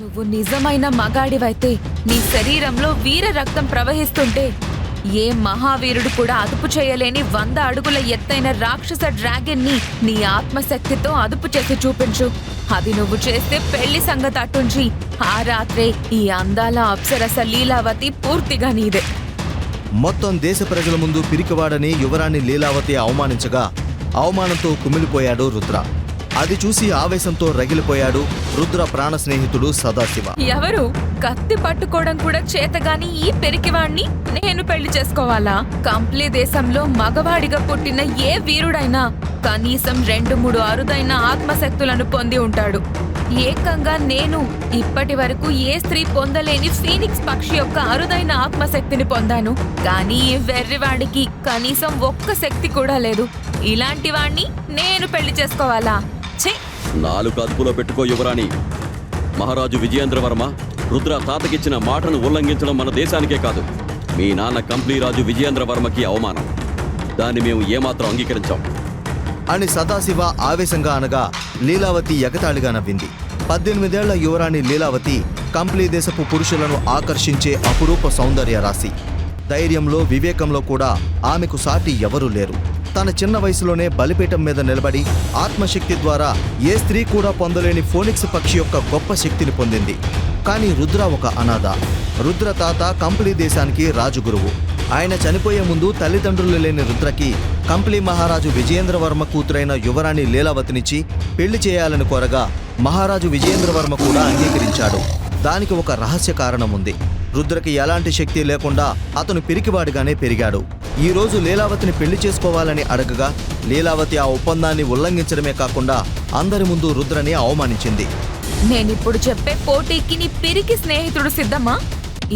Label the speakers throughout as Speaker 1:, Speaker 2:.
Speaker 1: నువ్వు నిజమైన మగాడివైతే నీ శరీరంలో వీర రక్తం ప్రవహిస్తుంటే ఏ మహావీరుడు కూడా అదుపు చేయలేని వంద అడుగుల ఎత్తైన రాక్షస డ్రాగన్ని నీ ఆత్మశక్తితో అదుపు చేసి చూపించు. అది నువ్వు చేస్తే పెళ్ళి సంగతి అటుంచి ఆ రాత్రే ఈ అందాల అప్సరస లీలావతి పూర్తిగా నీదే.
Speaker 2: మొత్తం దేశ ప్రజల ముందు పిరికివాడని యువరాణి లీలావతి అవమానించగా అవమానంతో కుమిలిపోయాడు రుద్ర. అది చూసి ఆవేశంతో రగిలిపోయాడు రుద్ర ప్రాణ స్నేహితుడు సదాశివ.
Speaker 1: ఎవరు? కత్తి పట్టుకోవడం కూడా చేతగాని ఈ పెరికివాణ్ణి నేను పెళ్ళి చేసుకోవాలా? కంప్లీ దేశంలో మగవాడిగా పుట్టిన ఏ వీరుడైనా కనీసం రెండు మూడు అరుదైన ఆత్మశక్తులను పొంది ఉంటాడు. ఏకంగా నేను ఇప్పటి వరకు ఏ స్త్రీ పొందలేని ఫీనిక్స్ పక్షి యొక్క అరుదైన ఆత్మశక్తిని పొందాను. కానీ ఈ వెర్రివాడికి కనీసం ఒక్క శక్తి కూడా లేదు. ఇలాంటి వాణ్ణి నేను పెళ్ళి చేసుకోవాలా?
Speaker 3: నాలుగు అదుపులో పెట్టుకో యువరాణి. మహారాజు విజయేంద్రవర్మ రుద్ర తాతకిచ్చిన మాటను ఉల్లంఘించడం మన దేశానికే కాదు. మీ నాన్న కంప్లీ రాజు విజయేంద్రవర్మకి అవమానం. దాన్ని మేము ఏమాత్రం అంగీకరించాం.
Speaker 2: అని సదాశివ ఆవేశంగా అనగా లీలావతి ఎగతాళిగా నవ్వింది. పద్దెనిమిదేళ్ళ యువరాణి లీలావతి కంప్లీ దేశపు పురుషులను ఆకర్షించే అపురూప సౌందర్య రాశి. ధైర్యంలో వివేకంలో కూడా ఆమెకు సాటి ఎవరూ లేరు. తన చిన్న వయసులోనే బలిపీఠం మీద నిలబడి ఆత్మశక్తి ద్వారా ఏ స్త్రీ కూడా పొందలేని ఫోనిక్స్ పక్షి యొక్క గొప్ప శక్తిని పొందింది. కానీ రుద్ర ఒక అనాథ. రుద్ర తాత కంప్లీ దేశానికి రాజుగురువు ఆయన చనిపోయే ముందు తల్లిదండ్రులు లేని రుద్రకి కంప్లీ మహారాజు విజయేంద్రవర్మ కూతురైన యువరాణి లీలావతినిచ్చి పెళ్ళి చేయాలని కోరగా మహారాజు విజయేంద్రవర్మ కూడా అంగీకరించాడు. దానికి ఒక రహస్య కారణం ఉంది. రుద్రకి ఎలాంటి శక్తి లేకుండా అతను పిరికివాడిగానే పెరిగాడు. ఈ రోజు లీలావతిని పెళ్ళి చేసుకోవాలని అడగగా లీలావతి ఆ ఒప్పందాన్ని ఉల్లంఘించడమే కాకుండా అందరి ముందు రుద్రని అవమానించింది.
Speaker 1: నేనిప్పుడు చెప్పే పోటీకి నీ పిరికి స్నేహితుడు సిద్ధమా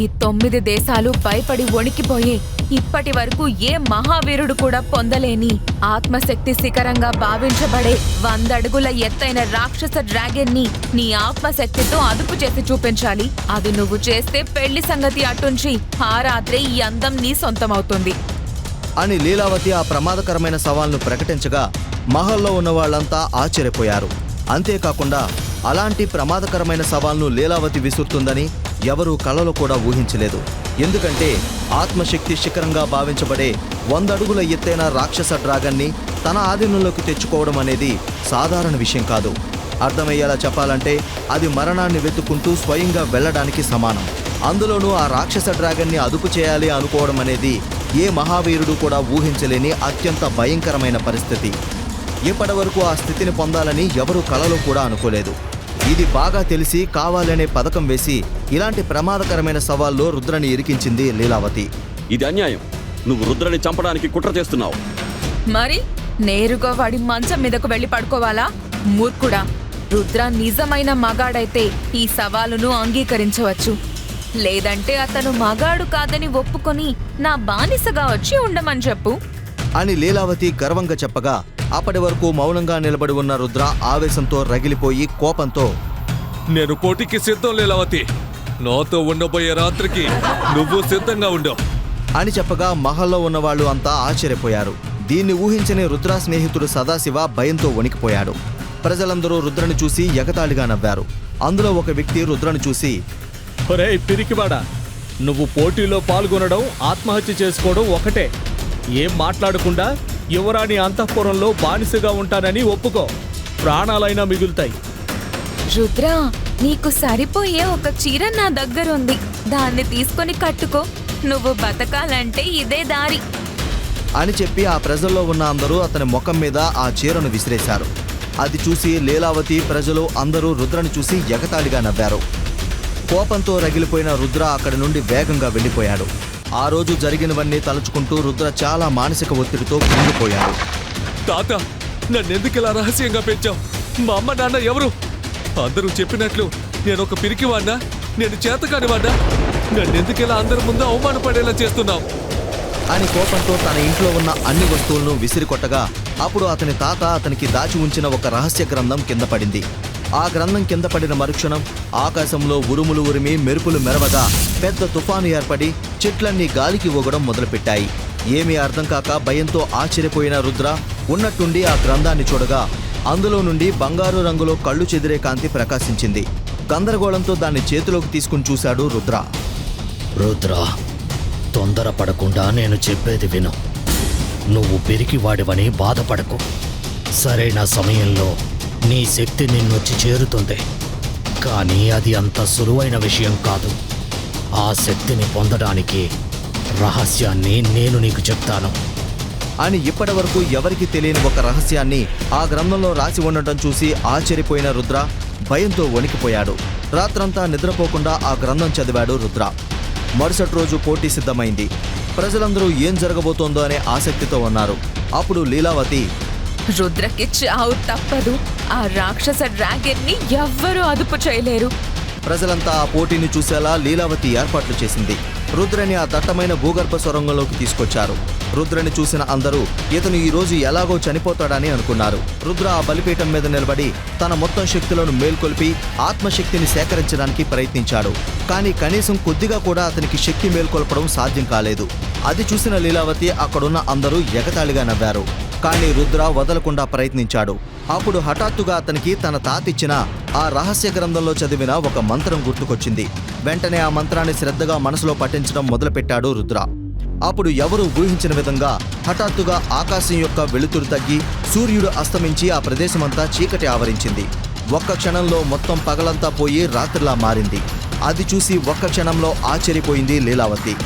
Speaker 1: ఈ తొమ్మిది దేశాలు భయపడి వణికిపోయే ఇప్పటి వరకు ఏ మహావీరుడు కూడా పొందలేని ఆత్మశక్తి శిఖరంగా భావించబడే వందడుగుల ఎత్తైన రాక్షస డ్రాగన్ని నీ ఆత్మశక్తితో అదుపు చేసి చూపించాలి. అది నువ్వు చేస్తే పెళ్ళి సంగతి అటుంచి ఆ రాత్రే ఈ అందం నీ సొంతమవుతుంది.
Speaker 2: అని లీలావతి ఆ ప్రమాదకరమైన సవాల్ను ప్రకటించగా మహల్లో ఉన్న వాళ్ళంతా ఆశ్చర్యపోయారు. అంతేకాకుండా అలాంటి ప్రమాదకరమైన సవాల్ను లీలావతి విసురుతుందని ఎవరూ కలలో కూడా ఊహించలేదు. ఎందుకంటే ఆత్మశక్తి శిఖరంగా భావించబడే వంద అడుగుల ఎత్తైన రాక్షస డ్రాగన్ని తన ఆధీనంలోకి తెచ్చుకోవడం అనేది సాధారణ విషయం కాదు. అర్థమయ్యేలా చెప్పాలంటే అది మరణాన్ని వెతుక్కుంటూ స్వయంగా వెళ్ళడానికి సమానం. అందులోనూ ఆ రాక్షస డ్రాగన్ని అదుపు చేయాలి అనుకోవడం అనేది ఏ మహావీరుడు కూడా ఊహించలేని అత్యంత భయంకరమైన పరిస్థితి. ఇప్పటి వరకు ఆ స్థితిని పొందాలని ఎవరూ కలలో కూడా అనుకోలేదు. ఇది బాగా తెలిసి కావాలనే పథకం వేసి ఇలాంటి ప్రమాదకరమైన సవాల్లో రుద్రని ఇరికించింది లీలావతి.
Speaker 3: ఇది అన్యాయం. నువ్వు రుద్రని చంపడానికి కుట్ర చేస్తున్నావు.
Speaker 1: మరి నేరుగా వాడి మంచం మీదకు వెళ్ళి పడుకోవాలా? మూర్ఖుడా రుద్ర నిజమైన మగాడైతే ఈ సవాలును అంగీకరించవచ్చు. లేదంటే అతను మగాడు కాదని ఒప్పుకొని నా బానిసగా వచ్చి ఉండమని చెప్పు.
Speaker 2: అని లీలావతి గర్వంగా చెప్పగా అప్పటి వరకు మౌనంగా నిలబడి ఉన్న రుద్ర ఆవేశంతో రగిలిపోయి కోపంతో
Speaker 4: నేను పోటీకి సిద్ధం లీలావతి. నాతో ఉండబోయే రాత్రికి నువ్వు సిద్ధంగా ఉండు.
Speaker 2: అని చెప్పగా మహల్లో ఉన్న వాళ్ళు అంతా ఆశ్చర్యపోయారు. దీన్ని ఊహించని రుద్ర స్నేహితుడు సదాశివ భయంతో వణికిపోయాడు. ప్రజలందరూ రుద్రని చూసి ఎగతాళిగా నవ్వారు. అందులో ఒక వ్యక్తి రుద్రని చూసి
Speaker 5: ఒరే పిరికివాడా? నువ్వు పోటీలో పాల్గొనడం ఆత్మహత్య చేసుకోవడం ఒకటే. ఏం మాట్లాడకుండా యువరాణి అంతఃపురంలో బానిసగా ఉంటానని ఒప్పుకో. ప్రాణాలైనా మిగులుతాయి.
Speaker 1: రుద్ర నీకు సరిపోయే ఒక చీర నా దగ్గరుంది. దాన్ని తీసుకొని కట్టుకో. నువ్వు బతకాలంటే ఇదే దారి.
Speaker 2: అని చెప్పి ఆ ప్రజల్లో ఉన్న అందరూ అతని ముఖం మీద ఆ చీరను విసిరేశారు. అది చూసి లీలావతి ప్రజలు అందరూ రుద్రని చూసి ఎగతాళిగా నవ్వారు. కోపంతో రగిలిపోయిన రుద్ర అక్కడి నుండి వేగంగా వెళ్ళిపోయాడు. ఆ రోజు జరిగినవన్నీ తలుచుకుంటూ రుద్ర చాలా మానసిక ఒత్తిడితో కుంగిపోయాడు.
Speaker 4: తాత నన్నెందుకు ఇలా రహస్యంగా పెంచావు? మా అమ్మ నాన్న ఎవరు? అందరూ చెప్పినట్లు నేను ఒక పిరికివాడినా? నేను చేతకానివాడినా? నన్నెందుకు ఇలా అందరి ముందు అవమానపడేలా చేస్తున్నావు?
Speaker 2: అని కోపంతో తన ఇంట్లో ఉన్న అన్ని వస్తువులను విసిరికొట్టగా అప్పుడు అతని తాత అతనికి దాచి ఉంచిన ఒక రహస్య గ్రంథం కింద పడింది. ఆ గ్రంథం కింద పడిన మరుక్షణం ఆకాశంలో ఉరుములు ఉరిమి మెరుపులు మెరవగా పెద్ద తుఫాను ఏర్పడి చెట్లన్నీ గాలికి ఊగడం మొదలుపెట్టాయి. ఏమీ అర్థం కాక భయంతో ఆశ్చర్యపోయిన రుద్ర ఉన్నట్టుండి ఆ గ్రంథాన్ని చూడగా అందులో నుండి బంగారు రంగులో కళ్ళు చెదిరే కాంతి ప్రకాశించింది. గందరగోళంతో దాన్ని చేతిలోకి తీసుకుని చూశాడు రుద్ర.
Speaker 6: రుద్ర తొందరపడకుండా నేను చెప్పేది విను. నువ్వు పెరిగి వాడివని బాధపడకు. సరైన సమయంలో నీ శక్తి నిన్నొచ్చి చేరుతుంది. కానీ అది అంత సులువైన విషయం కాదు. ఆ శక్తిని పొందడానికి రహస్యాన్ని నేను నీకు చెప్తాను.
Speaker 2: అని ఇప్పటి వరకు ఎవరికి తెలియని ఒక రహస్యాన్ని ఆ గ్రంథంలో రాసి ఉండటం చూసి ఆశ్చర్యపోయిన రుద్ర భయంతో వణికిపోయాడు. రాత్రంతా నిద్రపోకుండా ఆ గ్రంథం చదివాడు రుద్ర. మరుసటి రోజు పోటీ సిద్ధమైంది. ప్రజలందరూ ఏం జరగబోతోందో అనే ఆసక్తితో ఉన్నారు. అప్పుడు లీలావతి
Speaker 1: రుద్రకి చావు తప్పదు. ఆ రాక్షస డ్రాగన్ని ఎవ్వరూ అదుపు చేయలేరు.
Speaker 2: ప్రజలంతా ఆ పోటీని చూసేలా లీలావతి ఏర్పాట్లు చేసింది. రుద్రని ఆ దట్టమైన భూగర్భ సొరంగంలోకి తీసుకొచ్చారు. రుద్రని చూసిన అందరూ ఇతను ఈ రోజు ఎలాగో చనిపోతాడని అనుకున్నారు. రుద్ర ఆ బలిపీఠం మీద నిలబడి తన మొత్తం శక్తులను మేల్కొల్పి ఆత్మశక్తిని సేకరించడానికి ప్రయత్నించాడు. కానీ కనీసం కొద్దిగా కూడా అతనికి శక్తి మేల్కొల్పడం సాధ్యం కాలేదు. అది చూసిన లీలావతి అక్కడున్న అందరూ ఎగతాళిగా నవ్వారు. కానీ రుద్ర వదలకుండా ప్రయత్నించాడు. అప్పుడు హఠాత్తుగా అతనికి తన తాతిచ్చిన ఆ రహస్య గ్రంథంలో చదివిన ఒక మంత్రం గుర్తుకొచ్చింది. వెంటనే ఆ మంత్రాన్ని శ్రద్ధగా మనసులో పఠించడం మొదలుపెట్టాడు రుద్ర. అప్పుడు ఎవరూ ఊహించిన విధంగా హఠాత్తుగా ఆకాశం యొక్క వెలుతురు తగ్గి సూర్యుడు అస్తమించి ఆ ప్రదేశమంతా చీకటి ఆవరించింది. ఒక్క క్షణంలో మొత్తం పగలంతా పోయి రాత్రిలా మారింది. అది చూసి ఒక్క క్షణంలో ఆశ్చర్యపోయింది లీలావతి.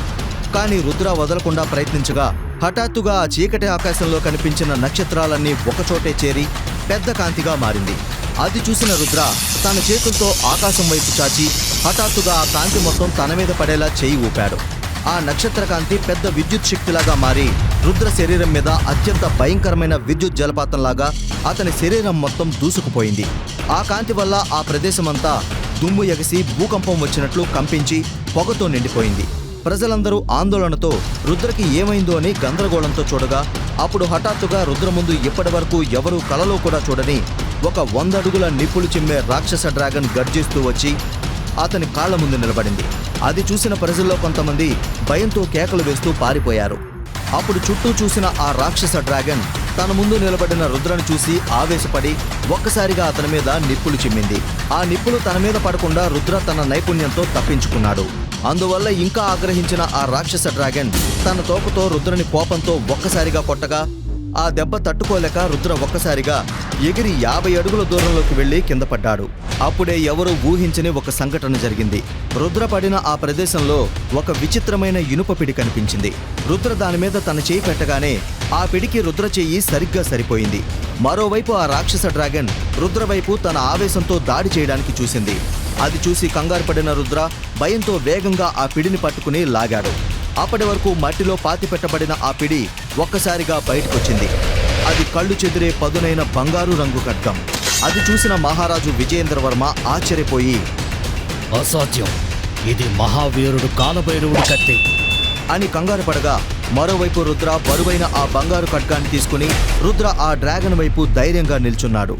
Speaker 2: కానీ రుద్ర వదలకుండా ప్రయత్నించగా హఠాత్తుగా ఆ చీకటి ఆకాశంలో కనిపించిన నక్షత్రాలన్నీ ఒకచోటే చేరి పెద్ద కాంతిగా మారింది. అది చూసిన రుద్ర తన చేతులతో ఆకాశం వైపు చాచి హఠాత్తుగా ఆ కాంతి మొత్తం తన మీద పడేలా చేయి ఊపాడు. ఆ నక్షత్ర కాంతి పెద్ద విద్యుత్ శక్తిలాగా మారి రుద్ర శరీరం మీద అత్యంత భయంకరమైన విద్యుత్ జలపాతంలాగా అతని శరీరం మొత్తం దూసుకుపోయింది. ఆ కాంతి వల్ల ఆ ప్రదేశమంతా దుమ్ము ఎగసి భూకంపం వచ్చినట్లు కంపించి పొగతో నిండిపోయింది. ప్రజలందరూ ఆందోళనతో రుద్రకి ఏమైందో అని గందరగోళంతో చూడగా అప్పుడు హఠాత్తుగా రుద్ర ముందు ఇప్పటి వరకు ఎవరూ కలలో కూడా చూడని ఒక వంద అడుగుల నిప్పులు చిమ్మే రాక్షస డ్రాగన్ గర్జిస్తూ వచ్చి అతని కాళ్ళ ముందు నిలబడింది. అది చూసిన ప్రజల్లో కొంతమంది భయంతో కేకలు వేస్తూ పారిపోయారు. అప్పుడు చుట్టూ చూసిన ఆ రాక్షస డ్రాగన్ తన ముందు నిలబడిన రుద్రను చూసి ఆవేశపడి ఒక్కసారిగా అతని మీద నిప్పులు చిమ్మింది. ఆ నిప్పులు తన మీద పడకుండా రుద్ర తన నైపుణ్యంతో తప్పించుకున్నాడు. అందువల్ల ఇంకా ఆగ్రహించిన ఆ రాక్షస డ్రాగన్ తన తోకతో రుద్రని కోపంతో ఒక్కసారిగా కొట్టగా ఆ దెబ్బ తట్టుకోలేక రుద్ర ఒక్కసారిగా ఎగిరి యాభై అడుగుల దూరంలోకి వెళ్ళి కింద పడ్డాడు. అప్పుడే ఎవరూ ఊహించని ఒక సంఘటన జరిగింది. రుద్ర పడిన ఆ ప్రదేశంలో ఒక విచిత్రమైన ఇనుప పిడి కనిపించింది. రుద్ర దాని మీద తన చేయి పెట్టగానే ఆ పిడికి రుద్ర చెయ్యి సరిగ్గా సరిపోయింది. మరోవైపు ఆ రాక్షస డ్రాగన్ రుద్ర వైపు తన ఆవేశంతో దాడి చేయడానికి చూసింది. అది చూసి కంగారు పడిన రుద్ర భయంతో వేగంగా ఆ పిడిని పట్టుకుని లాగాడు. అప్పటి వరకు మట్టిలో పాతిపెట్టబడిన ఆ పిడి ఒక్కసారిగా బయటకొచ్చింది. అది కళ్ళు చెదిరే పదునైన బంగారు రంగు ఖడ్గం. అది చూసిన మహారాజు విజయేంద్రవర్మ ఆశ్చర్యపోయి
Speaker 6: అసాధ్యం. ఇది మహావీరుడు కాలభైరవుడి కత్తి.
Speaker 2: అని కంగారు పడగా మరోవైపు రుద్ర బరువైన ఆ బంగారు ఖడ్గాన్ని తీసుకుని రుద్ర ఆ డ్రాగన్ వైపు ధైర్యంగా నిల్చున్నాడు.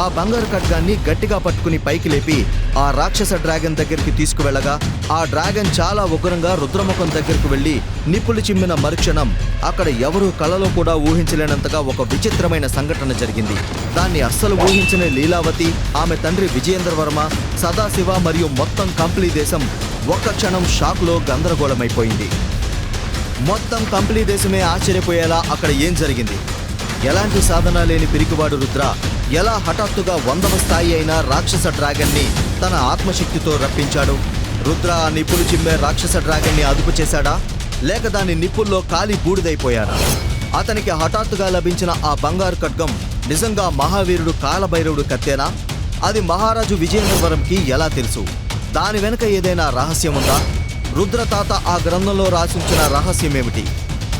Speaker 2: ఆ బంగారు ఖడ్గాన్ని గట్టిగా పట్టుకుని పైకి లేపి ఆ రాక్షస డ్రాగన్ దగ్గరికి తీసుకువెళ్ళగా ఆ డ్రాగన్ చాలా ఉగ్రంగా రుద్రముఖం దగ్గరకు వెళ్ళి నిప్పులు చిమ్మిన మరుక్షణం అక్కడ ఎవరూ కలలో కూడా ఊహించలేనంతగా ఒక విచిత్రమైన సంఘటన జరిగింది. దాన్ని అస్సలు ఊహించని లీలావతి ఆమె తండ్రి విజయేంద్రవర్మ సదాశివ మరియు మొత్తం కంప్లీ దేశం ఒక్క క్షణం షాక్లో గందరగోళమైపోయింది. మొత్తం కంపెనీ దేశమే ఆశ్చర్యపోయేలా అక్కడ ఏం జరిగింది? ఎలాంటి సాధన లేని పిరికివాడు రుద్ర ఎలా హఠాత్తుగా వందవ స్థాయి అయిన రాక్షస డ్రాగన్ని తన ఆత్మశక్తితో రప్పించాడు? రుద్ర ఆ నిప్పులు చిమ్మే రాక్షస డ్రాగన్ని అదుపు చేశాడా? లేక దాని నిప్పుల్లో కాలి బూడిదైపోయారా అతనికి హఠాత్తుగా లభించిన ఆ బంగారు ఖడ్గం నిజంగా మహావీరుడు కాలభైరవుడు కత్తేనా? అది మహారాజు విజయేంద్రవరంకి ఎలా తెలుసు? దాని వెనుక ఏదైనా రహస్యం ఉందా? రుద్ర తాత ఆ గ్రంథంలో రాసించిన రహస్యమేమిటి?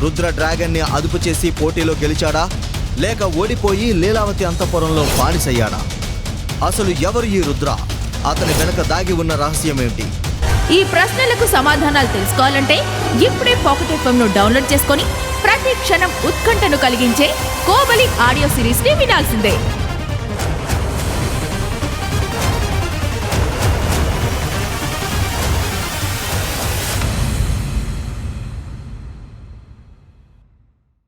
Speaker 2: రుద్ర డ్రాగన్ని అదుపు చేసి పోటీలో గెలిచాడా? లేక ఓడిపోయి లీలావతి అంతఃపురంలో బానిసయ్యాడా? అసలు ఎవరు ఈ రుద్ర? అతని వెనక దాగి ఉన్న రహస్యం ఏమిటి?
Speaker 7: ఈ ప్రశ్నలకు సమాధానాలు తెలుసుకోవాలంటే ఇప్పుడే పాకెట్ ఎఫ్ఎం ను డౌన్లోడ్ చేసుకొని ప్రతి క్షణం ఉత్కంఠను కలిగించే కోబలి ఆడియో సిరీస్ని వినాల్సిందే.